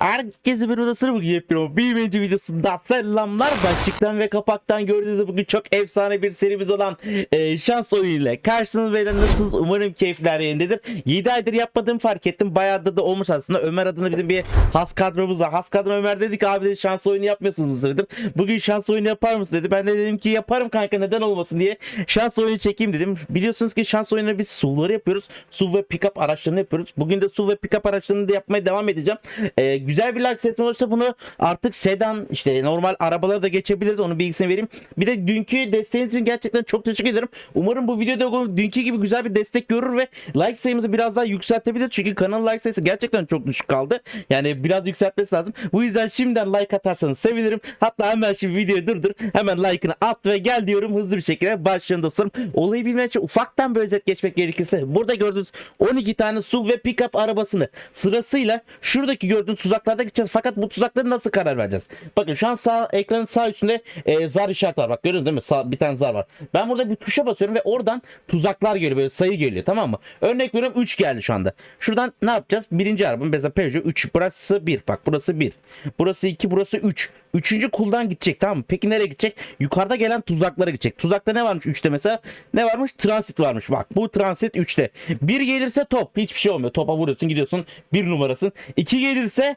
Herkese bir odasını bugün yapıyorum. Bir önce videosunda selamlar. Başlıktan ve kapaktan gördüğünüz bugün çok efsane bir serimiz olan e, şans oyunu ile karşınızdayım. Nasılsınız? Umarım keyifler yerindedir. 7 aydır yapmadığımı fark ettim. Bayağı da, olmuş aslında. Ömer adına bizim bir has kadromuz var. Has kadro Ömer dedik abi dedi, şans oyunu yapmıyorsunuz dedim. Bugün şans oyunu yapar mısın dedi. Ben de dedim ki yaparım kanka neden olmasın diye. Şans oyunu çekeyim dedim. Biliyorsunuz ki şans oyununu biz SUV'ları yapıyoruz. SUV ve pick-up araçlarını yapıyoruz. Bugün de SUV ve pick-up araçlarını da yapmaya devam edeceğim. Ee, güzel bir like setme olursa bunu artık sedan işte normal arabalara da geçebiliriz. Onun bilgisini vereyim. Bir de dünkü desteğiniz için gerçekten çok teşekkür ederim. Umarım bu videoda dünkü gibi güzel bir destek görür ve like sayımızı biraz daha yükseltebilir. Çünkü kanal like sayısı gerçekten çok düşük kaldı. Yani biraz yükseltmesi lazım. Bu yüzden şimdiden like atarsanız sevinirim. Hatta hemen şimdi videoyu durdur. Hemen like'ını at ve gel diyorum hızlı bir şekilde başlayalım dostlarım. Olayı bilmek için ufaktan bir özet geçmek gerekirse burada gördüğünüz 12 tane SUV ve pick-up arabasını sırasıyla şuradaki gördüğünüz tuzaklarda gideceğiz. Fakat bu tuzakları nasıl karar vereceğiz? Bakın şu an sağ ekranın sağ üstünde e, zar işareti var. Bak görüyorsunuz değil mi? Sağ, bir tane zar var. Ben burada bir tuşa basıyorum ve oradan tuzaklar geliyor. Böyle sayı geliyor tamam mı? Örnek veriyorum 3 geldi şu anda. Şuradan ne yapacağız? Birinci arabam mesela Peugeot 3. Burası 1. Bak burası 1. Burası 2. Burası 3. Üçüncü kuldan gidecek tamam mı? Peki nereye gidecek? Yukarıda gelen tuzaklara gidecek. Tuzakta ne varmış 3'te mesela? Ne varmış? Transit varmış. Bak bu transit 3'te. 1 gelirse top. Hiçbir şey olmuyor. Topa vuruyorsun gidiyorsun. 1 numarasın. 2 gelirse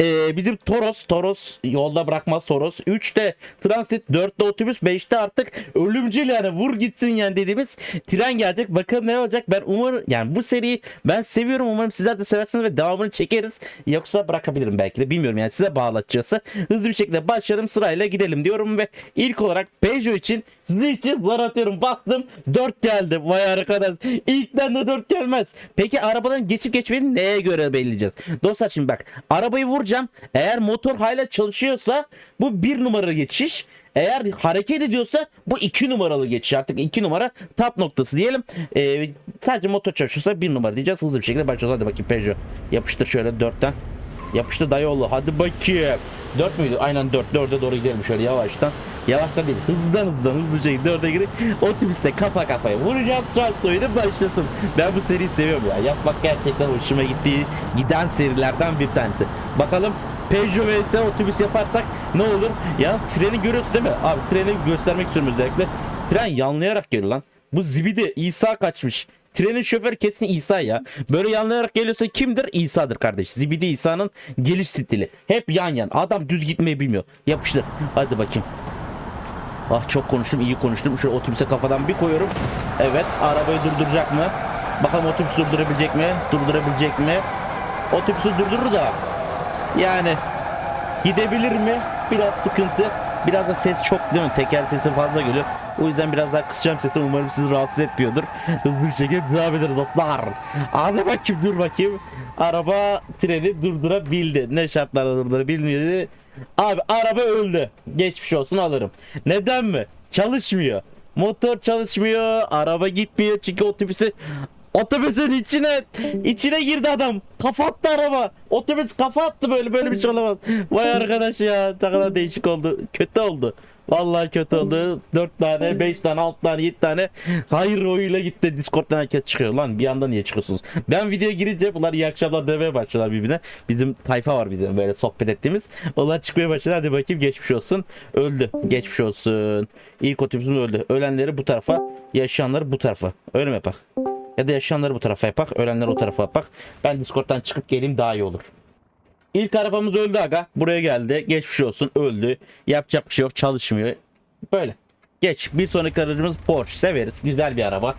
e, bizim Toros. Toros yolda bırakmaz Toros. 3'te transit. 4'te otobüs. 5'te artık ölümcül yani vur gitsin yani dediğimiz tren gelecek. Bakalım ne olacak? Ben umarım yani bu seriyi ben seviyorum. Umarım sizler de seversiniz ve devamını çekeriz. Yoksa bırakabilirim belki de. Bilmiyorum yani size bağlı açıkçası. Hızlı bir şekilde başlayalım sırayla gidelim diyorum ve ilk olarak Peugeot için sizin için zar atıyorum. Bastım 4 geldi. Vay arkadaş. İlkten de 4 gelmez. Peki arabadan geçip geçmediğini neye göre belirleyeceğiz? Dostlar şimdi bak arabayı vuracağım. Eğer motor hala çalışıyorsa bu bir numaralı geçiş. Eğer hareket ediyorsa bu iki numaralı geçiş artık iki numara tap noktası diyelim. Ee, sadece motor çalışıyorsa bir numara diyeceğiz. Hızlı bir şekilde başlıyoruz. Hadi bakayım Peugeot. Yapıştır şöyle dörtten. Yapıştı dayıoğlu. Hadi bakayım. 4 müydü? Aynen 4. 4'e doğru gidelim şöyle yavaştan. Yavaştan değil. Hızdan hızdan hızlı şekilde 4'e girip otobüste kafa kafaya vuracağız. Şans oyunu başlasın. Ben bu seriyi seviyorum ya. Yapmak gerçekten hoşuma gittiği giden serilerden bir tanesi. Bakalım Peugeot vs otobüs yaparsak ne olur? Ya treni görüyorsun değil mi? Abi treni göstermek istiyorum özellikle. Tren yanlayarak geliyor lan. Bu zibidi İsa kaçmış. Trenin şoförü kesin İsa ya. Böyle yanlayarak geliyorsa kimdir? İsa'dır kardeş. Zibidi İsa'nın geliş stili. Hep yan yan. Adam düz gitmeyi bilmiyor. Yapıştır. Hadi bakayım. Ah çok konuştum iyi konuştum. Şöyle otobüse kafadan bir koyuyorum. Evet arabayı durduracak mı? Bakalım otobüs durdurabilecek mi? Durdurabilecek mi? Otobüsü durdurur da. Yani gidebilir mi? Biraz sıkıntı. Biraz da ses çok değil mi? Teker sesi fazla geliyor. O yüzden biraz daha kısacağım sesi. Umarım sizi rahatsız etmiyordur. Hızlı bir şekilde devam ederiz dostlar. Hadi bakayım dur bakayım. Araba treni durdurabildi. Ne şartlarda durdurabilmedi? Abi araba öldü. Geçmiş olsun alırım. Neden mi? Çalışmıyor. Motor çalışmıyor. Araba gitmiyor çünkü otobüsü Otobüsün içine içine girdi adam. Kafa attı araba. Otobüs kafa attı böyle böyle bir şey olamaz. Vay arkadaş ya ne kadar değişik oldu. Kötü oldu. Vallahi kötü oldu. 4 tane, 5 tane, 6 tane, 7 tane hayır oyuyla gitti. Discord'dan herkes çıkıyor. Lan bir anda niye çıkıyorsunuz? Ben videoya girince bunlar iyi akşamlar demeye başladılar birbirine. Bizim tayfa var bizim böyle sohbet ettiğimiz. Onlar çıkmaya başladı. Hadi bakayım geçmiş olsun. Öldü. Geçmiş olsun. İlk otobüsümüz öldü. Ölenleri bu tarafa, yaşayanları bu tarafa. Öyle mi yapak? Ya da yaşayanları bu tarafa yapak, ölenleri o tarafa yapak. Ben Discord'dan çıkıp geleyim daha iyi olur. İlk arabamız öldü aga. Buraya geldi. Geçmiş olsun öldü. Yapacak bir şey yok çalışmıyor. Böyle. Geç. Bir sonraki aracımız Porsche. Severiz. Güzel bir araba.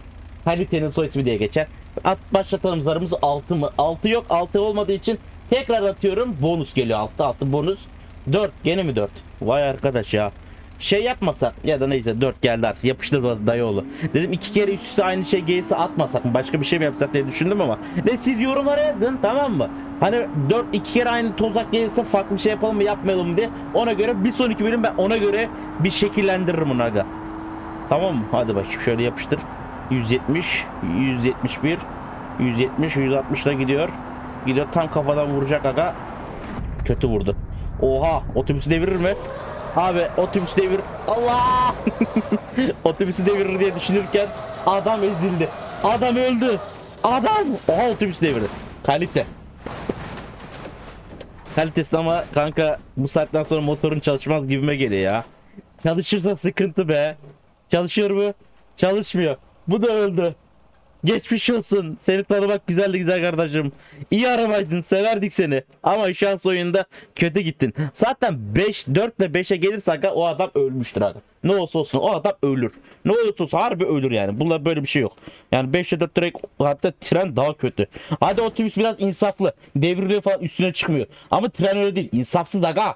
Kalitenin soy ismi diye geçer. At başlatalım zarımız 6 mı? 6 yok. 6 olmadığı için tekrar atıyorum. Bonus geliyor 6. 6 bonus. 4. Gene mi 4? Vay arkadaş ya şey yapmasak ya da neyse 4 geldi artık yapıştır dayıoğlu. Dedim iki kere üst üste aynı şey gelirse atmasak mı başka bir şey mi yapsak diye düşündüm ama ne siz yorumlara yazın tamam mı? Hani 4 iki kere aynı tozak gelirse farklı bir şey yapalım mı yapmayalım mı diye ona göre bir sonraki bölüm ben ona göre bir şekillendiririm onu aga. Tamam mı? Hadi bakayım şöyle yapıştır. 170, 171, 170, 160 da gidiyor. Gidiyor tam kafadan vuracak aga. Kötü vurdu. Oha otobüsü devirir mi? Abi otobüs devir. Allah! Otobüsü devirir diye düşünürken adam ezildi. Adam öldü. Adam! Oha otobüs devirdi. Kalite. kalitesi ama kanka bu saatten sonra motorun çalışmaz gibime geliyor ya. Çalışırsa sıkıntı be. Çalışıyor mu? Çalışmıyor. Bu da öldü. Geçmiş olsun. Seni tanımak güzeldi güzel kardeşim. İyi arabaydın. Severdik seni. Ama şans oyunda kötü gittin. Zaten 5 4 ile 5'e gelirse aga, o adam ölmüştür abi. Ne olursa olsun o adam ölür. Ne olursa olsun harbi ölür yani. Bunda böyle bir şey yok. Yani 5 ile 4 direkt hatta tren daha kötü. Hadi otobüs biraz insaflı. Devriliyor falan üstüne çıkmıyor. Ama tren öyle değil. İnsafsız aga.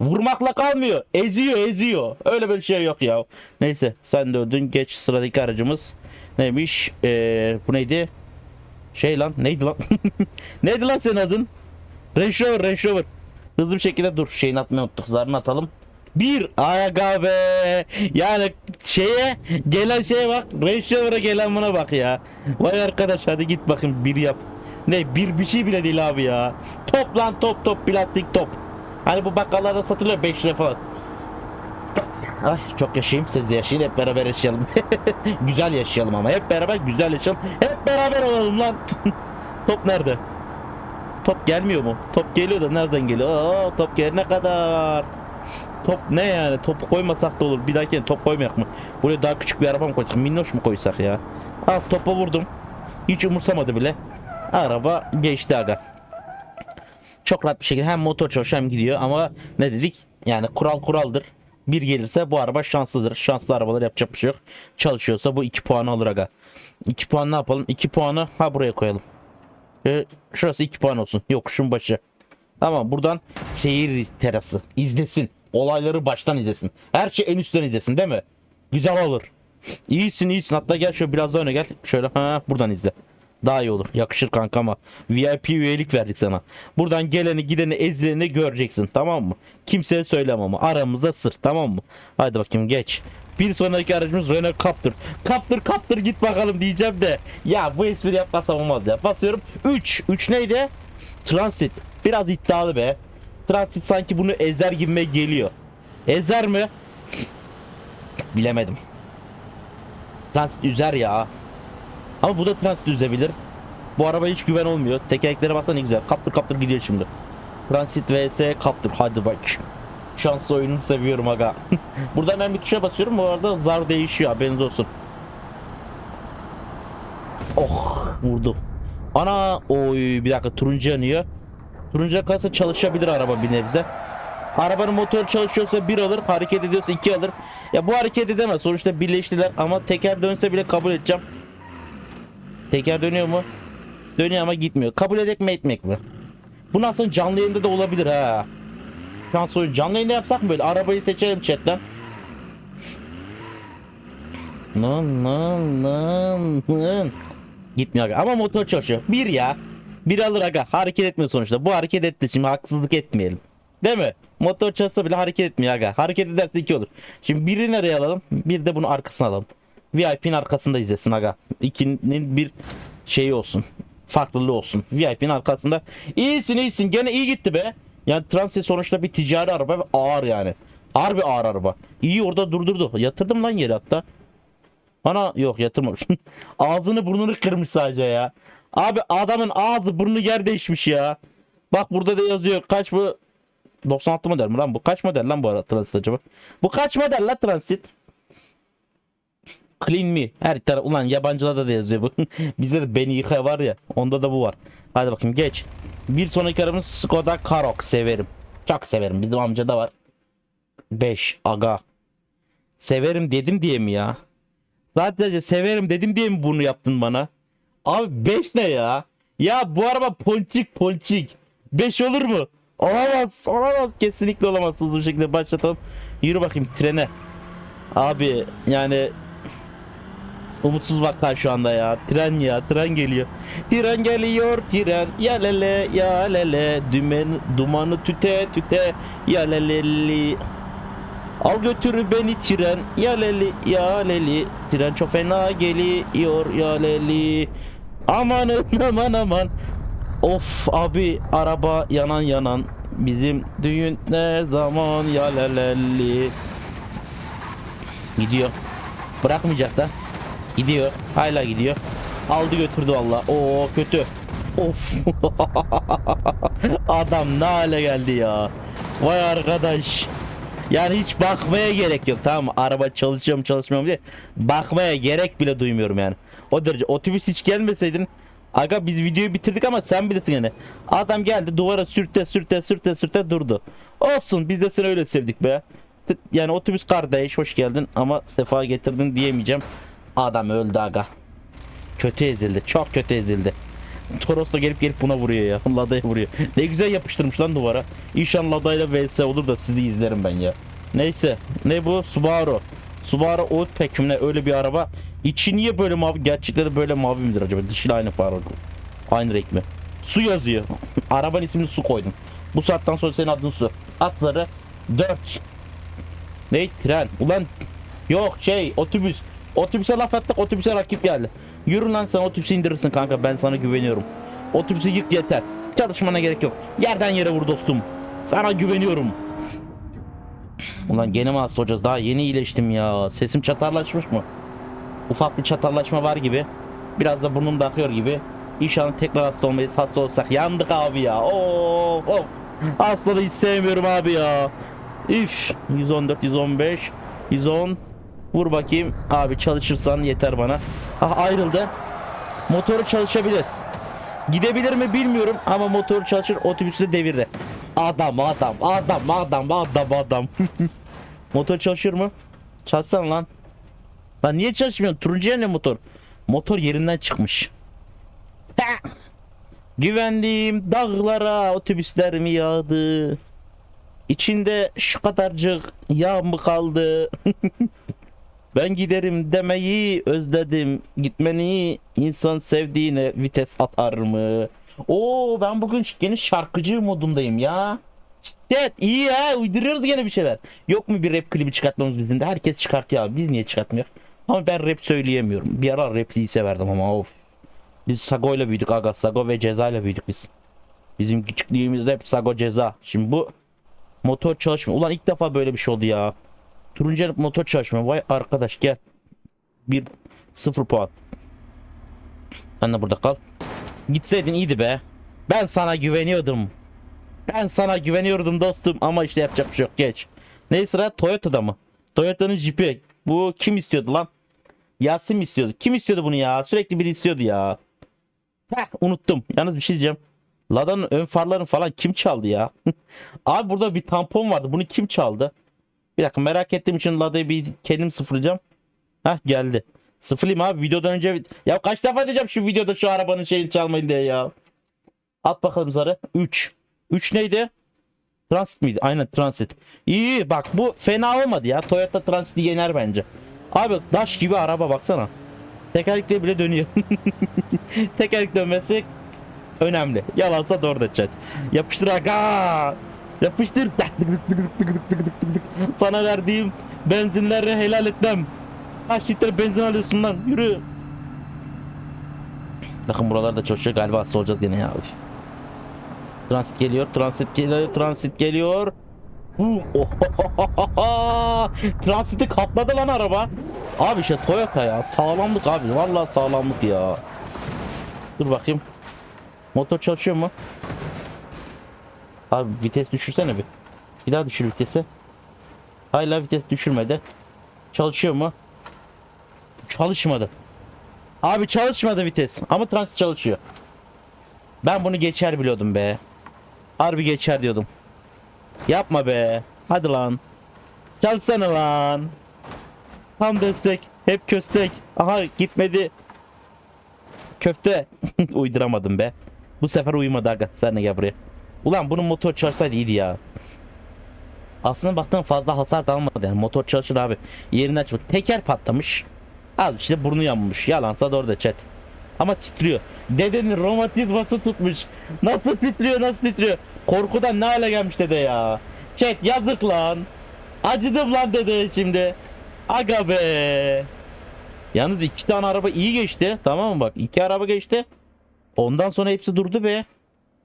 Vurmakla kalmıyor. Eziyor eziyor. Öyle bir şey yok ya. Neyse sen de öldün. Geç sıradaki aracımız. Neymiş? Ee, bu neydi? Şey lan neydi lan? neydi lan senin adın? Range Rover. Hızlı bir şekilde dur. Şeyini atmayı unuttuk. Zarını atalım. Bir aga be. Yani şeye gelen şeye bak. Range gelen buna bak ya. Vay arkadaş hadi git bakayım bir yap. Ne bir bir şey bile değil abi ya. Top lan top top plastik top. Hani bu bakkallarda satılıyor 5 lira falan. Ay çok yaşayayım siz de yaşayın hep beraber yaşayalım. güzel yaşayalım ama hep beraber güzel yaşayalım. Hep beraber olalım lan. Top nerede? Top gelmiyor mu? Top geliyor da nereden geliyor? Aa, top gelene kadar. Top ne yani? Topu koymasak da olur. Bir dahaki top koymayak mı? Buraya daha küçük bir araba mı koysak? Minnoş mu koysak ya? Al topa vurdum. Hiç umursamadı bile. Araba geçti aga. Çok rahat bir şekilde hem motor çalışıyor hem gidiyor ama ne dedik? Yani kural kuraldır. Bir gelirse bu araba şanslıdır. Şanslı arabalar yapacak bir şey yok. Çalışıyorsa bu 2 puanı alır aga. 2 puan ne yapalım? 2 puanı ha buraya koyalım. Ee, şurası 2 puan olsun. Yokuşun başı. Tamam buradan seyir terası. izlesin. Olayları baştan izlesin. Her şey en üstten izlesin değil mi? Güzel olur. İyisin iyisin. Hatta gel şöyle biraz daha öne gel. Şöyle ha buradan izle. Daha iyi olur. Yakışır kanka ama. VIP üyelik verdik sana. Buradan geleni gideni ezileni göreceksin. Tamam mı? Kimseye söyleme ama. Aramıza sır. Tamam mı? Hadi bakayım geç. Bir sonraki aracımız Renault Captur. Captur Captur git bakalım diyeceğim de. Ya bu espri yapmasam olmaz ya. Basıyorum. 3. 3 neydi? Transit. Biraz iddialı be. Transit sanki bunu ezer gibime geliyor. Ezer mi? Bilemedim. Transit üzer ya. Ama bu da transit üzebilir. Bu araba hiç güven olmuyor. Tekerleklere baksana ne güzel. Kaptır kaptır gidiyor şimdi. Transit vs kaptır. Hadi bak. Şans oyununu seviyorum aga. Buradan ben bir tuşa basıyorum. Bu arada zar değişiyor. Haberiniz olsun. Oh vurdu. Ana oy bir dakika turuncu yanıyor. Turuncu kalsa çalışabilir araba bir nebze. Arabanın motoru çalışıyorsa bir alır, hareket ediyorsa iki alır. Ya bu hareket edemez. Sonuçta birleştiler ama teker dönse bile kabul edeceğim. Teker dönüyor mu? Dönüyor ama gitmiyor. Kabul edek mi etmek mi? Bu aslında canlı yayında da olabilir ha. Şans. Canlı yayında yapsak mı böyle? Arabayı seçelim chatten. Nın nın nın nın. Gitmiyor aga. Ama motor çalışıyor. Bir ya. Bir alır aga. Hareket etmiyor sonuçta. Bu hareket etti. Şimdi haksızlık etmeyelim. Değil mi? Motor çalışsa bile hareket etmiyor aga. Hareket ederse iki olur. Şimdi biri nereye alalım? Bir de bunu arkasına alalım. VIP'nin arkasında izlesin aga. İkinin bir şeyi olsun. Farklılığı olsun. VIP'nin arkasında. İyisin iyisin. Gene iyi gitti be. Yani Transit sonuçta bir ticari araba ve ağır yani. Ağır bir ağır araba. İyi orada durdurdu. Yatırdım lan yeri hatta. Ana yok yatırmamış. Ağzını burnunu kırmış sadece ya. Abi adamın ağzı burnu yer değişmiş ya. Bak burada da yazıyor. Kaç bu? 96 model mi lan bu? Kaç model lan bu arada Transit acaba? Bu kaç model lan Transit? Clean me. Her taraf ulan yabancılarda da yazıyor bu. Bizde de beni yıka var ya. Onda da bu var. Hadi bakayım geç. Bir sonraki arabamız Skoda Karoq severim. Çok severim. Bizim amcada var. 5 aga. Severim dedim diye mi ya? Sadece severim dedim diye mi bunu yaptın bana? Abi 5 ne ya? Ya bu araba ponçik ponçik. 5 olur mu? Olamaz. Olamaz. Kesinlikle olamaz. Hızlı bir şekilde başlatalım. Yürü bakayım trene. Abi yani Umutsuz vaka şu anda ya. Tren ya. Tren geliyor. Tren geliyor tren. Ya lele ya lele. Dümen, dumanı tüte tüte. Ya leleli. Al götür beni tren. Ya leli ya leli. Tren çok fena geliyor ya leli. Amanın aman aman. Of abi araba yanan yanan. Bizim düğün ne zaman ya leleli. Gidiyor. Bırakmayacak da. Gidiyor. Hala gidiyor. Aldı götürdü valla. Oo kötü. Of. Adam ne hale geldi ya. Vay arkadaş. Yani hiç bakmaya gerek yok tamam mı? Araba çalışıyor mu çalışmıyor mu diye. Bakmaya gerek bile duymuyorum yani. O derece otobüs hiç gelmeseydin. Aga biz videoyu bitirdik ama sen bilirsin yani. Adam geldi duvara sürte sürte sürte sürte durdu. Olsun biz de seni öyle sevdik be. Yani otobüs kardeş hoş geldin ama sefa getirdin diyemeyeceğim. Adam öldü aga. Kötü ezildi. Çok kötü ezildi. Toros da gelip gelip buna vuruyor ya. Lada'ya vuruyor. Ne güzel yapıştırmış lan duvara. İnşallah Lada'yla vs olur da sizi izlerim ben ya. Neyse. Ne bu? Subaru. Subaru Outback ne öyle bir araba. İçi niye böyle mavi? Gerçekten de böyle mavi midir acaba? Dışıyla aynı para. Aynı renk mi? Su yazıyor. Arabanın ismini su koydum. Bu saatten sonra senin adın su. At zarı 4. Ne? Tren. Ulan yok şey otobüs. Otobüse laf attık otobüse rakip geldi. Yürü lan sen otobüsü indirirsin kanka ben sana güveniyorum. Otobüsü yık yeter. Çalışmana gerek yok. Yerden yere vur dostum. Sana güveniyorum. Ulan gene mi hasta olacağız? Daha yeni iyileştim ya. Sesim çatarlaşmış mı? Ufak bir çatarlaşma var gibi. Biraz da burnum da akıyor gibi. İnşallah tekrar hasta olmayız. Hasta olsak yandık abi ya. Of of. Hastalığı hiç sevmiyorum abi ya. Üf. 114, 115, 110. Vur bakayım. Abi çalışırsan yeter bana. Ah ayrıldı. Motoru çalışabilir. Gidebilir mi bilmiyorum ama motoru çalışır otobüsü devirdi. Adam adam adam adam adam adam. motor çalışır mı? Çalışsana lan. Lan niye çalışmıyorsun? Turuncuya ne motor? Motor yerinden çıkmış. Güvendiğim dağlara otobüsler mi yağdı? İçinde şu kadarcık yağ mı kaldı? ben giderim demeyi özledim. Gitmeni insan sevdiğine vites atar mı? Oo ben bugün gene şarkıcı modundayım ya. Evet iyi ya uyduruyoruz gene bir şeyler. Yok mu bir rap klibi çıkartmamız bizim de? Herkes çıkartıyor abi. Biz niye çıkartmıyor? Ama ben rap söyleyemiyorum. Bir ara rap'i severdim ama of. Biz Sago ile büyüdük aga. Sago ve Ceza ile büyüdük biz. Bizim küçüklüğümüz hep Sago Ceza. Şimdi bu motor çalışmıyor. Ulan ilk defa böyle bir şey oldu ya. Turuncu yanıp motor çalışmıyor. Vay arkadaş gel. Bir sıfır puan. Sen de burada kal. Gitseydin iyiydi be. Ben sana güveniyordum. Ben sana güveniyordum dostum ama işte yapacak bir şey yok geç. Ne sıra Toyota'da mı? Toyota'nın jipi. Bu kim istiyordu lan? Yasin mi istiyordu? Kim istiyordu bunu ya? Sürekli biri istiyordu ya. Heh, unuttum. Yalnız bir şey diyeceğim. Lada'nın ön farlarını falan kim çaldı ya? Abi burada bir tampon vardı. Bunu kim çaldı? Bir dakika merak ettiğim için Lada'yı bir kendim sıfırlayacağım. Heh geldi. Sıfırlayayım abi videodan önce. Ya kaç defa diyeceğim şu videoda şu arabanın şeyini çalmayın diye ya. At bakalım zarı. 3. 3 neydi? Transit miydi? Aynen Transit. İyi bak bu fena olmadı ya. Toyota Transit'i yener bence. Abi daş gibi araba baksana. Tekerlekleri bile dönüyor. Tekerlek dönmesi önemli. Yalansa doğru da chat. Yapıştır aga. Yapıştır. Sana verdiğim benzinlerle helal etmem. Kaç litre benzin alıyorsun lan? Yürü. Bakın buralarda çalışıyor galiba hasta olacağız gene ya. Transit geliyor, transit geliyor, transit geliyor. Boom. Transiti kapladı lan araba. Abi işte Toyota ya. Sağlamlık abi. Vallahi sağlamlık ya. Dur bakayım. Motor çalışıyor mu? Abi vites düşürsene bir. Bir daha düşür vitesi. Hala vites düşürmedi. Çalışıyor mu? Çalışmadı. Abi çalışmadı vites. Ama transit çalışıyor. Ben bunu geçer biliyordum be. Harbi geçer diyordum. Yapma be. Hadi lan. Çalışsana lan. Tam destek. Hep köstek. Aha gitmedi. Köfte. Uyduramadım be. Bu sefer uyumadı aga. Sen de gel buraya. Ulan bunun motor çalışsaydı iyiydi ya. Aslında baktığım fazla hasar da almadı yani. Motor çalışır abi. Yerinden çıkmış. Teker patlamış. Az işte burnu yanmış. Yalansa doğru da chat. Ama titriyor. Dedenin romatizması tutmuş. Nasıl titriyor nasıl titriyor. Korkudan ne hale gelmiş dede ya. Chat yazık lan. Acıdım lan dede şimdi. Aga be. Yalnız iki tane araba iyi geçti. Tamam mı bak iki araba geçti. Ondan sonra hepsi durdu be.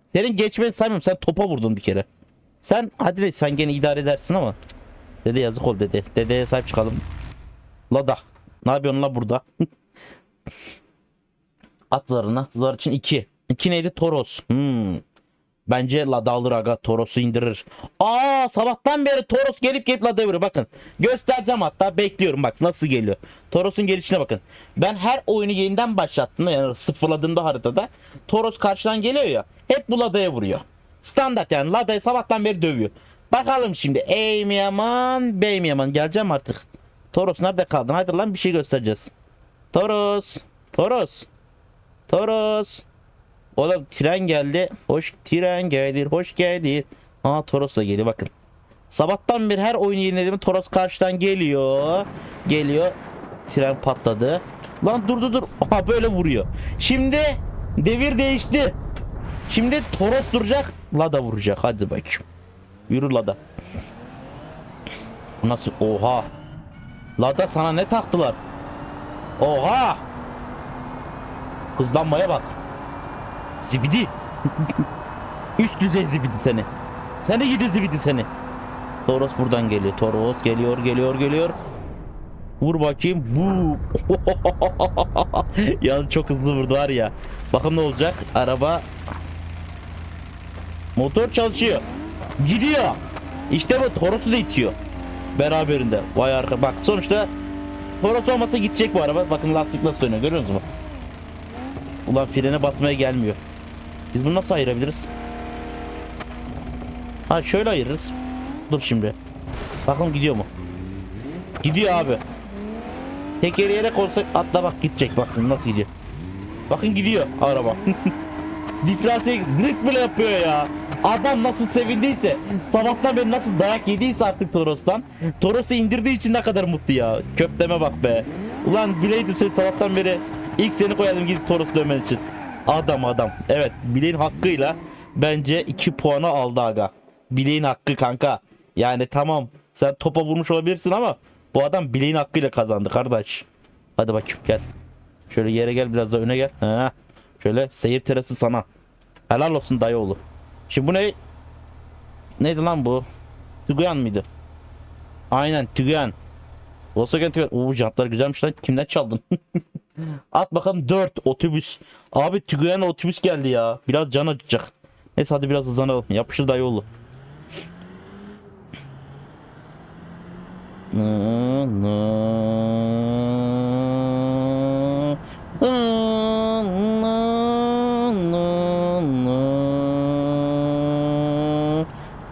Senin geçmeni saymıyorum. Sen topa vurdun bir kere. Sen hadi de sen gene idare edersin ama. Cık. Dede yazık ol dede. Dedeye sahip çıkalım. Lada. Ne yapıyorsun la burada? At zarına. Zar için 2. İki neydi? Toros. Hmm. Bence Lada alır aga. Toros'u indirir. Aa sabahtan beri Toros gelip gelip Lada vuruyor. Bakın. Göstereceğim hatta. Bekliyorum bak nasıl geliyor. Toros'un gelişine bakın. Ben her oyunu yeniden başlattığımda yani sıfırladığımda haritada Toros karşıdan geliyor ya. Hep bu Lada'ya vuruyor. Standart yani Lada'yı sabahtan beri dövüyor. Bakalım şimdi. Ey mi yaman bey mi yaman geleceğim artık. Toros nerede kaldın? Hadi lan bir şey göstereceğiz. Toros. Toros. Toros. Oğlum tren geldi. Hoş tren gelir. Hoş gelir. Aa Toros da geliyor bakın. Sabahtan beri her oyun yenilediğim Toros karşıdan geliyor. Geliyor. Tren patladı. Lan dur dur dur. Aha böyle vuruyor. Şimdi devir değişti. Şimdi Toros duracak. Lada vuracak. Hadi bakayım. Yürü Lada. Nasıl? Oha. Lada sana ne taktılar? Oha. Hızlanmaya bak. Zibidi. Üst düzey zibidi seni. Seni gidi zibidi seni. Toros buradan geliyor. Toros geliyor geliyor geliyor. Vur bakayım. Bu. ya çok hızlı vurdu var ya. Bakın ne olacak. Araba motor çalışıyor. Gidiyor. İşte bu Toros'u da itiyor. Beraberinde. Vay arka. Bak sonuçta Toros olmasa gidecek bu araba. Bakın lastik nasıl dönüyor. Görüyor musunuz? Ulan frene basmaya gelmiyor. Biz bunu nasıl ayırabiliriz? Ha şöyle ayırırız. Dur şimdi. Bakalım gidiyor mu? Gidiyor abi. Tekerleyerek olsak atla bak gidecek bakın nasıl gidiyor. Bakın gidiyor araba. Diferansiyel drift bile yapıyor ya. Adam nasıl sevindiyse, sabahtan beri nasıl dayak yediyse artık Toros'tan. Toros'u indirdiği için ne kadar mutlu ya. Köfteme bak be. Ulan bileydim seni sabahtan beri ilk seni koyalım gidip Toros dövmen için. Adam adam. Evet bileğin hakkıyla bence 2 puanı aldı aga. Bileğin hakkı kanka. Yani tamam sen topa vurmuş olabilirsin ama bu adam bileğin hakkıyla kazandı kardeş. Hadi bakayım gel. Şöyle yere gel biraz da öne gel. Ha. Şöyle seyir terası sana. Helal olsun dayıoğlu. Şimdi bu ne? Neydi lan bu? Tügüyan mıydı? Aynen Tügüyan. Volkswagen Tügüyan. Oo jantlar güzelmiş lan. Kimden çaldın? At bakalım 4 otobüs. Abi Tügüyan otobüs geldi ya. Biraz can acıcak. Neyse hadi biraz hızlanalım. Yapışır dayıoğlu.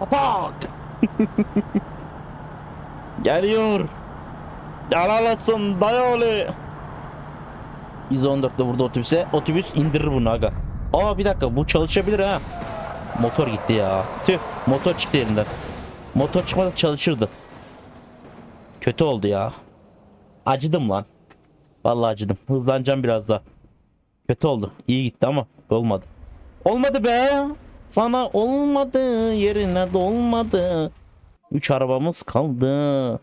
Atak! Geliyor. Helal olsun dayıoğlu. 114'te vurdu otobüse. Otobüs indirir bunu aga. Aa bir dakika bu çalışabilir ha. Motor gitti ya. Tüh motor çıktı elinden. Motor çıkmasa çalışırdı. Kötü oldu ya. Acıdım lan. Vallahi acıdım. Hızlanacağım biraz daha. Kötü oldu. İyi gitti ama olmadı. Olmadı be. Sana olmadı. Yerine dolmadı. 3 arabamız kaldı.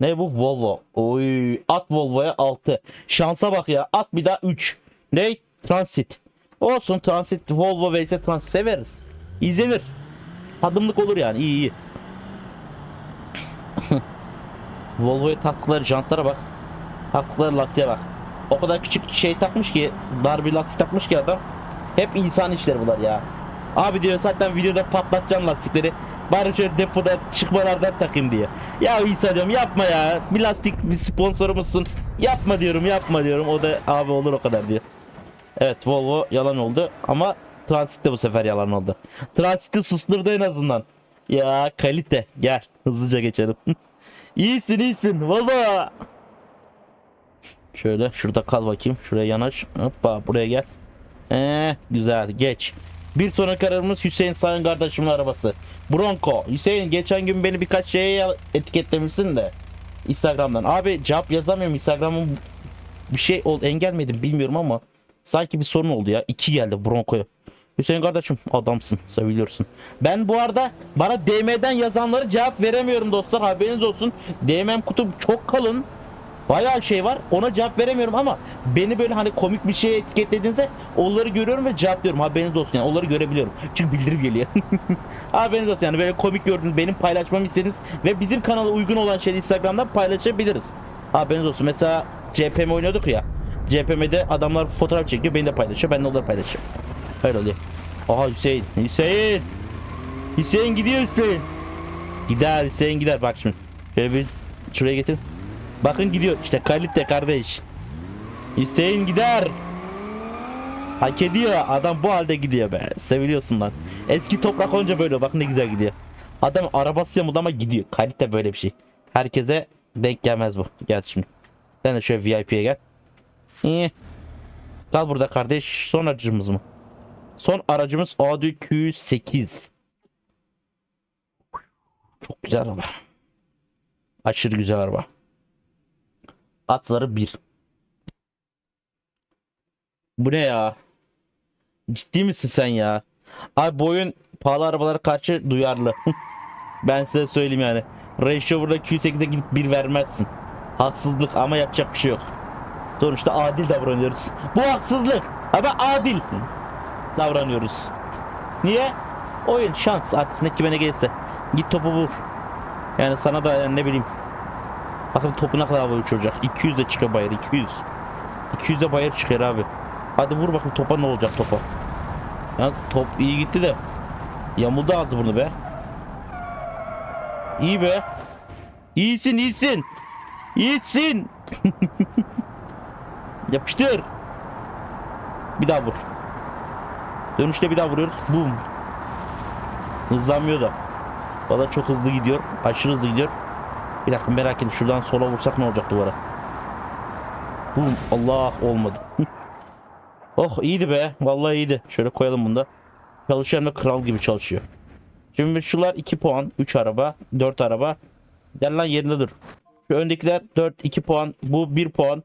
Ne bu? Volvo. Oy. At Volvo'ya 6. Şansa bak ya. At bir daha 3. Ne? Transit. Olsun Transit. Volvo vs Transit severiz. İzlenir. Tadımlık olur yani. İyi iyi. Volvo'ya taktıkları jantlara bak. Taktıkları lastiğe bak. O kadar küçük şey takmış ki dar bir lastik takmış ki adam. Hep insan işleri bunlar ya. Abi diyor zaten videoda patlatacaksın lastikleri. Bari şöyle depoda çıkmalardan takayım diye. Ya İsa diyorum yapma ya. Bir lastik bir sponsorumuzsun. Yapma diyorum yapma diyorum. O da abi olur o kadar diyor. Evet Volvo yalan oldu ama Transit de bu sefer yalan oldu. Transit'i susturdu en azından. Ya kalite gel hızlıca geçelim. iyisin iyisin Volvo. Şöyle şurada kal bakayım. Şuraya yanaş. Hoppa buraya gel. Ee, güzel geç. Bir sonraki arabamız Hüseyin Sayın kardeşimin arabası. Bronco. Hüseyin geçen gün beni birkaç şeye etiketlemişsin de. Instagram'dan. Abi cevap yazamıyorum Instagram'ın bir şey oldu engelmedim bilmiyorum ama sanki bir sorun oldu ya. İki geldi Bronco'ya. Hüseyin kardeşim adamsın seviliyorsun. Ben bu arada bana DM'den yazanları cevap veremiyorum dostlar haberiniz olsun. DM'm kutum çok kalın. Bayağı şey var ona cevap veremiyorum ama beni böyle hani komik bir şeye etiketlediğinizde onları görüyorum ve cevaplıyorum haberiniz olsun yani onları görebiliyorum. Çünkü bildirim geliyor. haberiniz olsun yani böyle komik gördüğünüz benim paylaşmamı istediğiniz ve bizim kanala uygun olan şeyi Instagram'dan paylaşabiliriz. Haberiniz olsun mesela CPM oynuyorduk ya. CPM'de adamlar fotoğraf çekiyor beni de paylaşıyor ben de onları paylaşıyorum. Öyle oluyor. Aha Hüseyin. Hüseyin. Hüseyin gidiyor Hüseyin. Gider Hüseyin gider bak şimdi. Şöyle bir şuraya getir. Bakın gidiyor işte kalite kardeş. Hüseyin gider. Hak ediyor. Adam bu halde gidiyor be. Seviliyorsun lan. Eski toprak olunca böyle bak ne güzel gidiyor. Adam arabası yamuldu ama gidiyor. Kalite böyle bir şey. Herkese denk gelmez bu. Gel şimdi. Sen de şöyle VIP'ye gel. İyi. Kal burada kardeş. Son aracımız mı? Son aracımız Audi Q8. Çok güzel araba. Aşırı güzel araba. Atları 1. Bu ne ya? Ciddi misin sen ya? Abi bu oyun pahalı arabalara karşı duyarlı. ben size söyleyeyim yani. Range Rover'da Q8'e gidip bir vermezsin. Haksızlık ama yapacak bir şey yok. Sonuçta adil davranıyoruz. Bu haksızlık ama adil davranıyoruz. Niye? Oyun şans artık ne kime ne gelirse. Git topu vur. Yani sana da yani ne bileyim. Bakın topu ne kadar uçuracak. 200 de çıkıyor bayır 200. 200'e bayır çıkıyor abi. Hadi vur bakayım topa ne olacak topa. Yalnız top iyi gitti de. Yamuldu ağzı bunu be. İyi be. İyisin iyisin. İyisin. Yapıştır. Bir daha vur. Dönüşte bir daha vuruyoruz. Boom. Hızlanmıyor da. Valla çok hızlı gidiyor. Aşırı hızlı gidiyor. Bir dakika merak ettim. Şuradan sola vursak ne olacak duvara? Boom. Allah olmadı. oh iyiydi be. Vallahi iyiydi. Şöyle koyalım bunu da. Çalışan da kral gibi çalışıyor. Şimdi şular 2 puan. 3 araba. 4 araba. Gel lan yerinde dur. Şu öndekiler 4 2 puan. Bu 1 puan.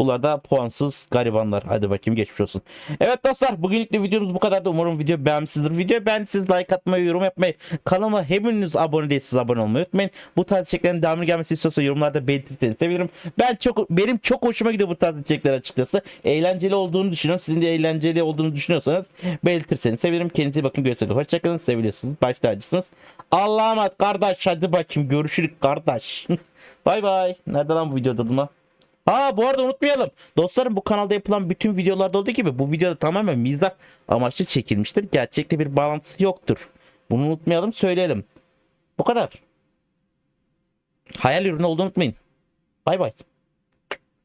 Bunlar da puansız garibanlar. Hadi bakayım geçmiş olsun. Evet dostlar bugünlük de videomuz bu kadardı. Umarım video beğenmişsinizdir. Video beğendiyseniz like atmayı, yorum yapmayı, kanalıma hepiniz abone değilseniz abone olmayı unutmayın. Bu tarz içeriklerin devamlı gelmesi istiyorsa yorumlarda belirtirseniz sevinirim. Ben çok benim çok hoşuma gidiyor bu tarz içerikler açıkçası. Eğlenceli olduğunu düşünüyorum. Sizin de eğlenceli olduğunu düşünüyorsanız belirtirseniz sevinirim. Kendinize bakın. Üzere. Hoşçakalın. Seviliyorsunuz. Baş. Allah'a emanet kardeş. Hadi bakayım. Görüşürüz kardeş. bay bay. Nerede lan bu video durma? Ha bu arada unutmayalım. Dostlarım bu kanalda yapılan bütün videolarda olduğu gibi bu videoda tamamen mizah amaçlı çekilmiştir. Gerçekte bir bağlantısı yoktur. Bunu unutmayalım söyleyelim. Bu kadar. Hayal ürünü olduğunu unutmayın. Bay bay.